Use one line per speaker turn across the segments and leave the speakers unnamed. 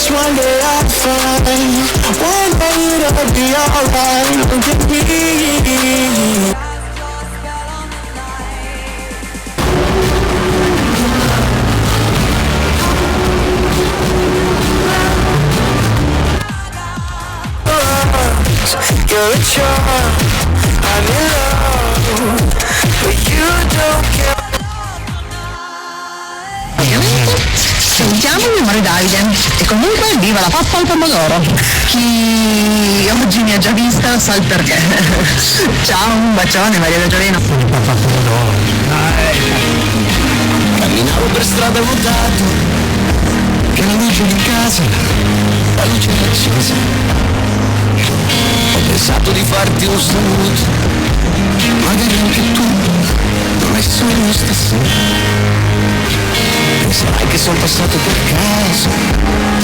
promise one day I'll find One day it'll be alright. Look at me. You're a charm, I'm in love But you don't care
Sentiamo mio amore Davide. E comunque viva la pappa al pomodoro. Chi oggi mi ha già vista sa il perché. Ciao, un bacione Maria da Gioveno.
Camminavo per strada vuotato Che la luce di casa La luce era accesa Ho pensato di farti un saluto Magari anche tu Non hai sogno stasera Penserai che sono passato per caso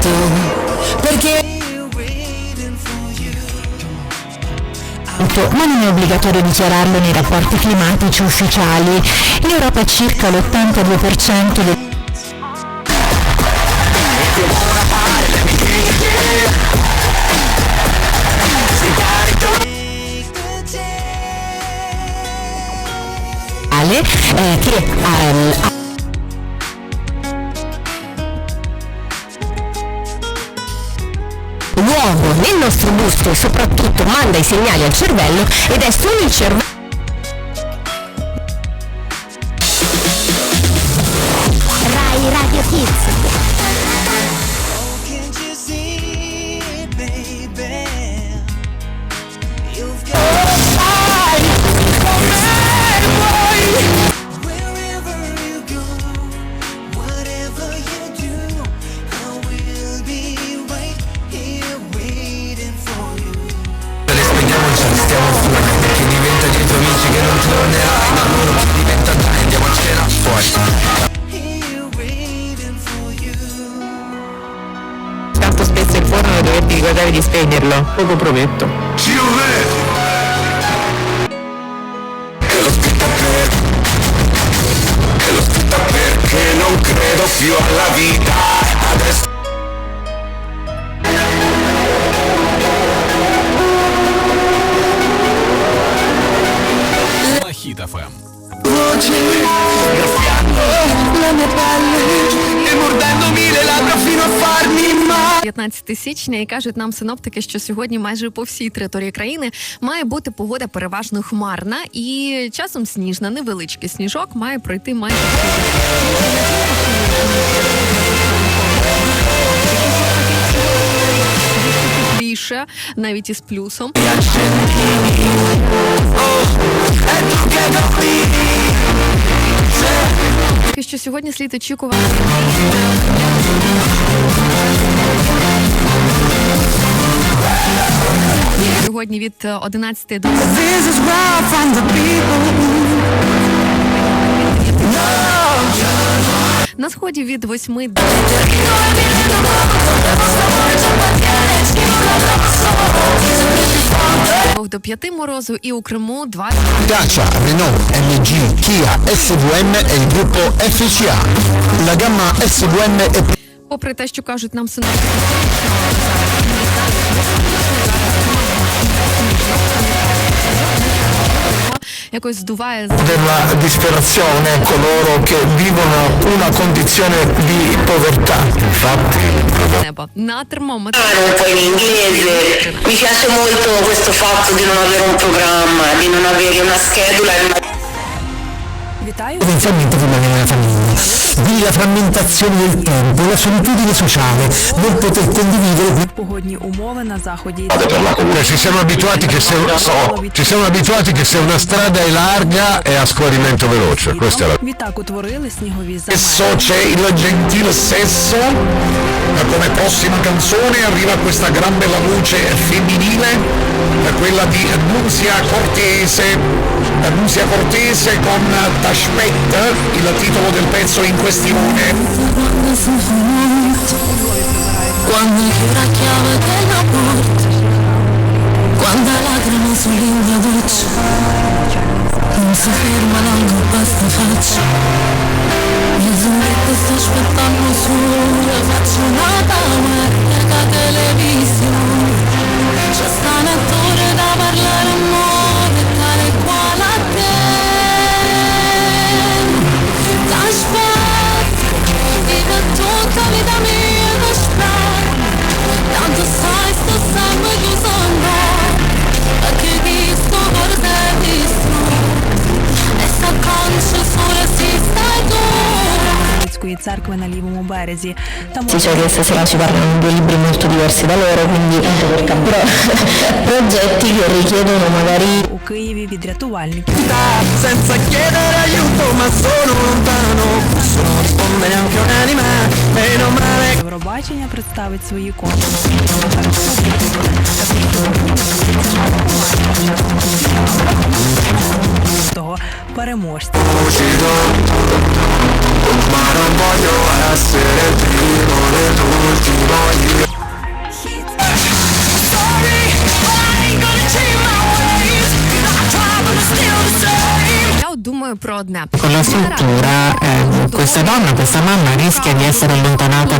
è tanto Perché ma non è obbligatorio dichiararlo nei rapporti climatici ufficiali. In Europa circa l'82% del eh, che luogo nel nostro busto e soprattutto manda i segnali al cervello ed è solo il cervello
Poco prometto. Perché non credo più alla vita. Adesso
15 січня і кажуть нам синоптики, що сьогодні майже по всій території країни має бути погода переважно хмарна і часом сніжна, невеличкий сніжок має пройти майже навіть із плюсом. Поки що сьогодні слід очікувати. Сьогодні від е, 11 до
This is where I find the people
на сході від 8 до до п'яти морозу і у Криму 20
Dacia, Renault, MG, Kia, SVM e il gruppo FCA. La gamma SVM è
Попри те, що кажуть нам синоптики, якось здуває з
della disperazione coloro che vivono una condizione di povertà. Infatti,
неба на термометр.
un po' in inglese. Mi piace molto questo fatto di non avere un programma, di non avere una schedula.
Вітаю!
potenzialmente rimanere nella famiglia. Quindi la frammentazione del tempo, la solitudine sociale, non poter condividere
Погодні умови на заході.
Cioè, ci siamo abituati che se, ci siamo abituati che se una strada è larga è a scorrimento veloce, questa è la
Відтак утворили снігові замерзли.
Adesso c'è il gentil sesso, ma come prossima canzone arriva questa gran bella voce femminile, eh, quella di Nunzia Cortese, eh, Nunzia Cortese con Tashpet, il titolo del pezzo in questione.
Quando chiude a chiave della porta Quando lacrime sull'india doccia Non si ferma l'angolo basta faccia. Il zumbetto sta aspettando solo Faccio una tamarra televisione
на лівому березі. Там
Sì, cioè che stasera ci parlano due libri molto diversi da loro, quindi però progetti che richiedono magari
у Києві від рятувальників.
Senza chiedere aiuto, ma sono lontano, posso non rispondere anche un'anima, meno male
Євробачення представить свої конкурси. Того переможця.
Voglio essere
primo io Sorry, but I ain't
gonna change my ways. I try but I still the думаю про одне.
con la struttura eh, questa donna, questa mamma rischia di essere allontanata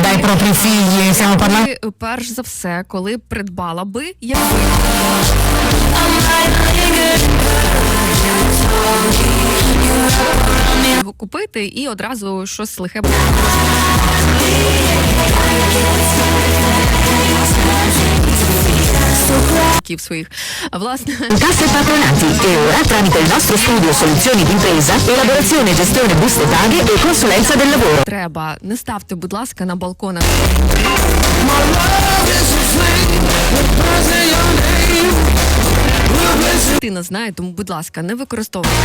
dai propri figli, stiamo parlando
Ти, е, перш за все, коли придбала би, якби купити і одразу щось лихе буде. Своїх. Власне,
Casse patronati e ora tramite il nostro studio soluzioni d'impresa, elaborazione e gestione buste paghe e consulenza del lavoro.
треба. Не ставте, будь ласка, на балконах. Дитина знає, тому, будь ласка, не використовуйте.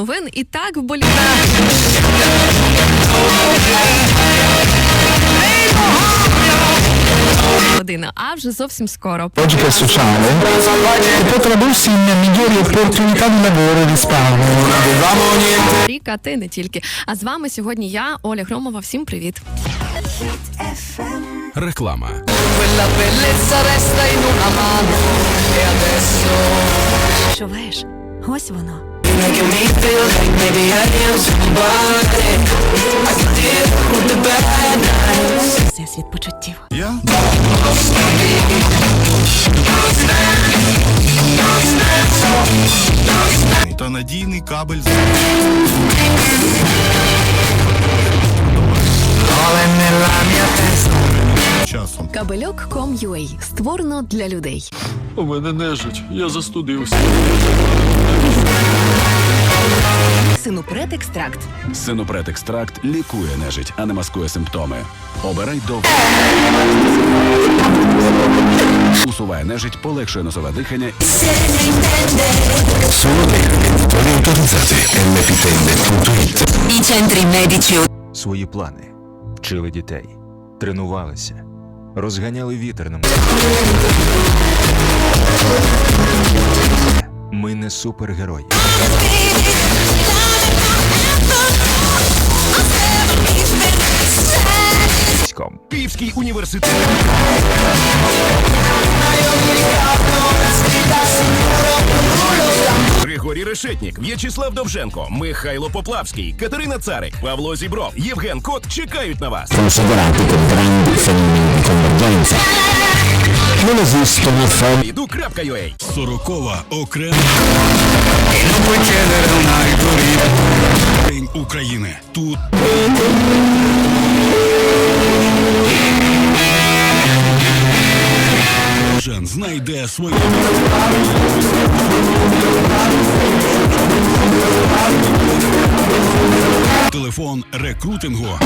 Новин і так вболіває. Година, а вже зовсім скоро.
logica e sociale che può tradursi in migliori opportunità di lavoro e risparmio.
Ріка, ти не тільки. А з вами сьогодні я, Оля Громова. Всім привіт.
Реклама.
Quella bellezza resta in una mano E adesso
Шовеш, ось воно.
Making me feel like maybe I am somebody I can deal with the bad nights
Всесвіт почуттів.
Я та надійний кабель часом.
Кабельок.com.ua створено для людей.
У мене нежить, я застудився.
Синупред екстракт.
Синопред екстракт лікує нежить, а не маскує симптоми. Обирай довго. Усуває нежить, полегшує носове дихання
medici
свої плани, вчили дітей, тренувалися, розганяли вітер на Ми не супергерої.
Київський університет. Григорій Решетнік, В'ячеслав Довженко, Михайло Поплавський, Катерина Царик, Павло Зібров, Євген Кот чекають на вас. Іду.ua
Сорокова окрема. День України. Тут кожен знайде своє. Телефон рекрутингу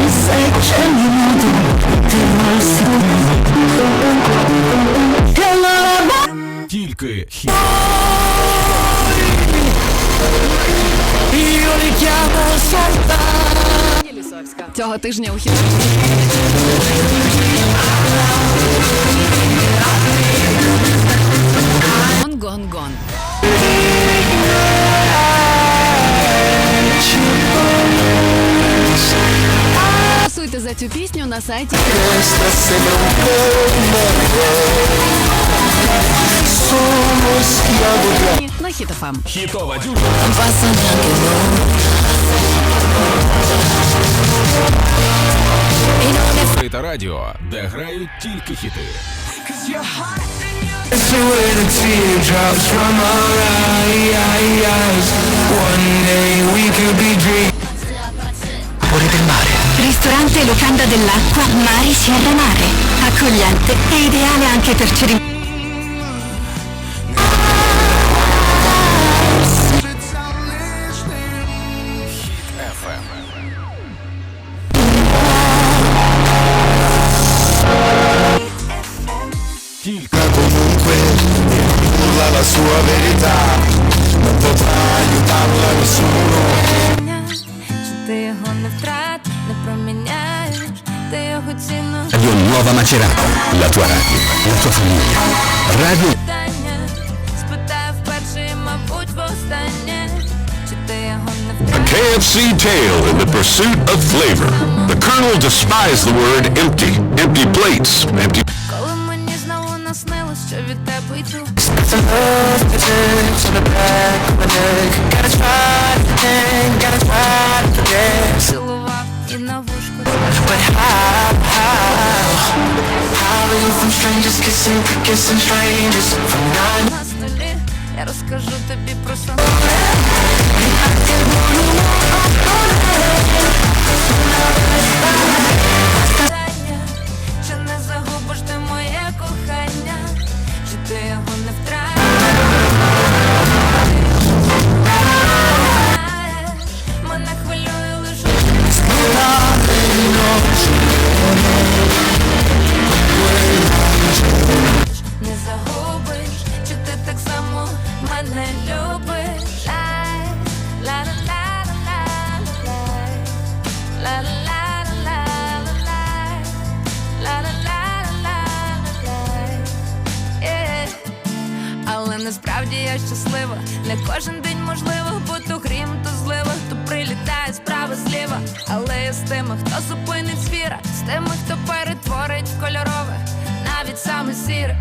тільки хі.
Цього тижня у хіт. Гон, гон, гон. Голосуйте за цю пісню на сайті. На. Хіт.ФМ.
Хітова дюжина. радіо, де грають тільки хіти.
Ristorante e locanda dell'acqua Mari Sierra Mare. Accogliente e ideale anche per cerimonie.
Radio Nuova Macerata, la tua radio, la tua famiglia. Radio.
A KFC tale in the pursuit of flavor. The Colonel despised the word empty, empty plates, empty
наснилось, що від тебе йду Цілував і на вушку на столі Я розкажу тобі про сон Питання, я щаслива. Не кожен день можливо, бо то грім, то злива, то прилітає справа зліва. Але я з тими, хто зупинить звіра, з тими, хто перетворить в кольорове, навіть саме сіре.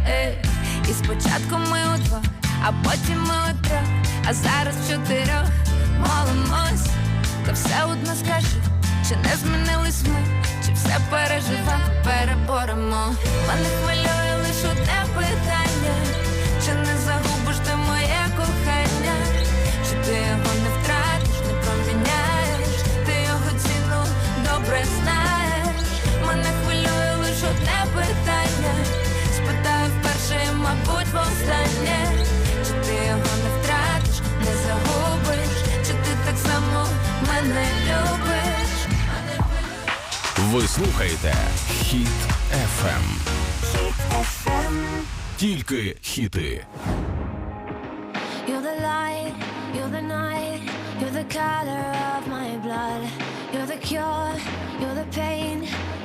І спочатку ми удвох, а потім ми утрьох, а зараз в чотирьох молимось, та все одно скажи, чи не змінились ми, чи все переживемо, переборемо. Мене хвилює лише одне питання.
слухаєте Хіт FM. Тільки хіти.
You're the light, you're the night, you're the color of my blood. You're the cure, you're the pain,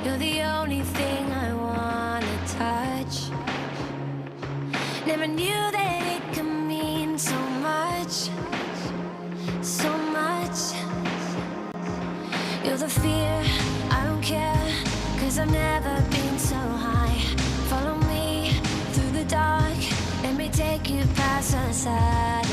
you're the only thing I wanna touch. Never knew that it could mean so much, so much. You're the fear, I don't care.
I've never been so high. Follow me through the dark. Let me take you past sunset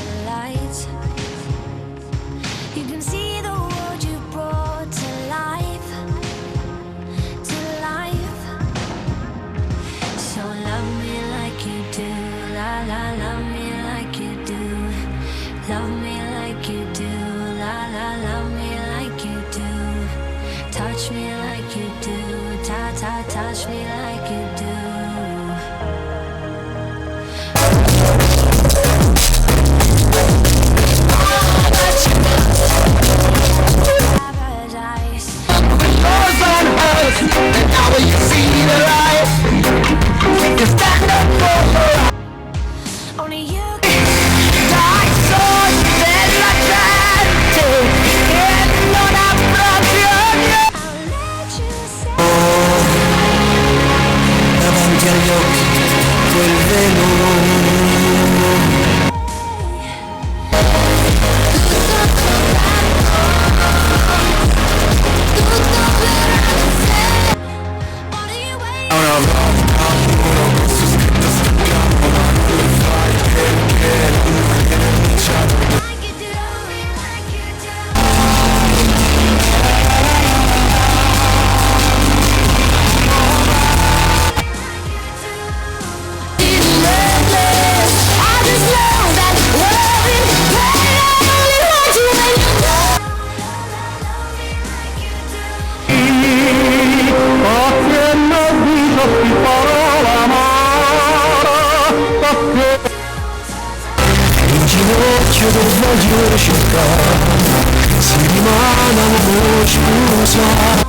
Looking at you the way you should
go 슬기만 안고 싶어서